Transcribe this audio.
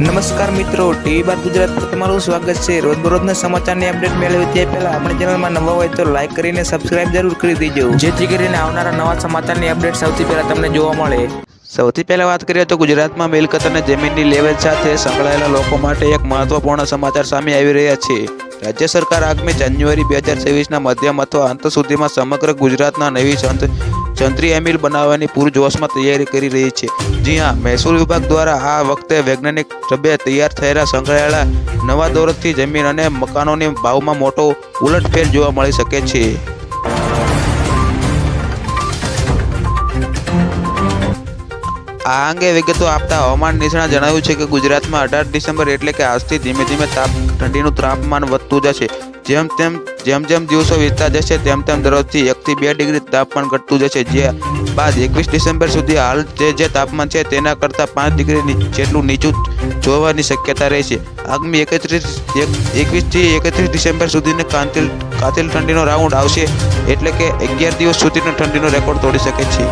નમસ્કાર મિત્રો, ટીવી બાર ગુજરાત પર તમારું સ્વાગત છે. રોજબરોજના સમાચારની અપડેટ મેળવી તે પહેલા આપણી ચેનલમાં નવા હોય તો લાઈક કરીને સબસ્ક્રાઇબ જરૂર કરી દેજો. જેથી કરીને આવનારા નવા સમાચારની અપડેટ સૌથી પહેલા તમને જોવા મળે. સૌથી પહેલા વાત કરીએ તો ગુજરાતમાં મિલકત અને જમીનની લેવેચ સાથે સંકળાયેલા લોકો માટે એક મહત્વપૂર્ણ સમાચાર સામે આવી રહ્યા છે. રાજ્ય સરકાર આગામી જાન્યુઆરી બે હજાર મધ્યમ અથવા અંત સુધીમાં સમગ્ર ગુજરાતના નવી સંત સંતરી એમિલ બનાવવાની પૂરજોશમાં તૈયારી કરી રહી છે. જી હા, મહેસૂલ વિભાગ દ્વારા આ વખતે વૈજ્ઞાનિક ડબ્બે તૈયાર થયેલા સંકળાયેલા નવા દોરથી જમીન અને મકાનોની ભાવમાં મોટો ઉલટફેર જોવા મળી શકે છે. આ અંગે વિગતો આપતા હવામાન નિષ્ણાત જણાવ્યું છે કે ગુજરાતમાં અઢાર ડિસેમ્બર એટલે કે આજથી ધીમે ધીમે તાપ ઠંડીનું તાપમાન વધતું જશે. જેમ તેમ, જેમ જેમ દિવસો વીતતા જશે, તેમ તેમ દરરોજથી એકથી બે ડિગ્રી તાપમાન ઘટતું જશે. જે બાદ એકવીસ ડિસેમ્બર સુધી હાલ જે જે તાપમાન છે તેના કરતાં પાંચ ડિગ્રી જેટલું નીચું જોવાની શક્યતા રહેશે. આગામી એકત્રીસ એકવીસથી એકત્રીસ ડિસેમ્બર સુધીને કાતિલ કાતિલ ઠંડીનો રાઉન્ડ આવશે. એટલે કે અગિયાર દિવસ સુધીનો ઠંડીનો રેકોર્ડ તોડી શકે છે.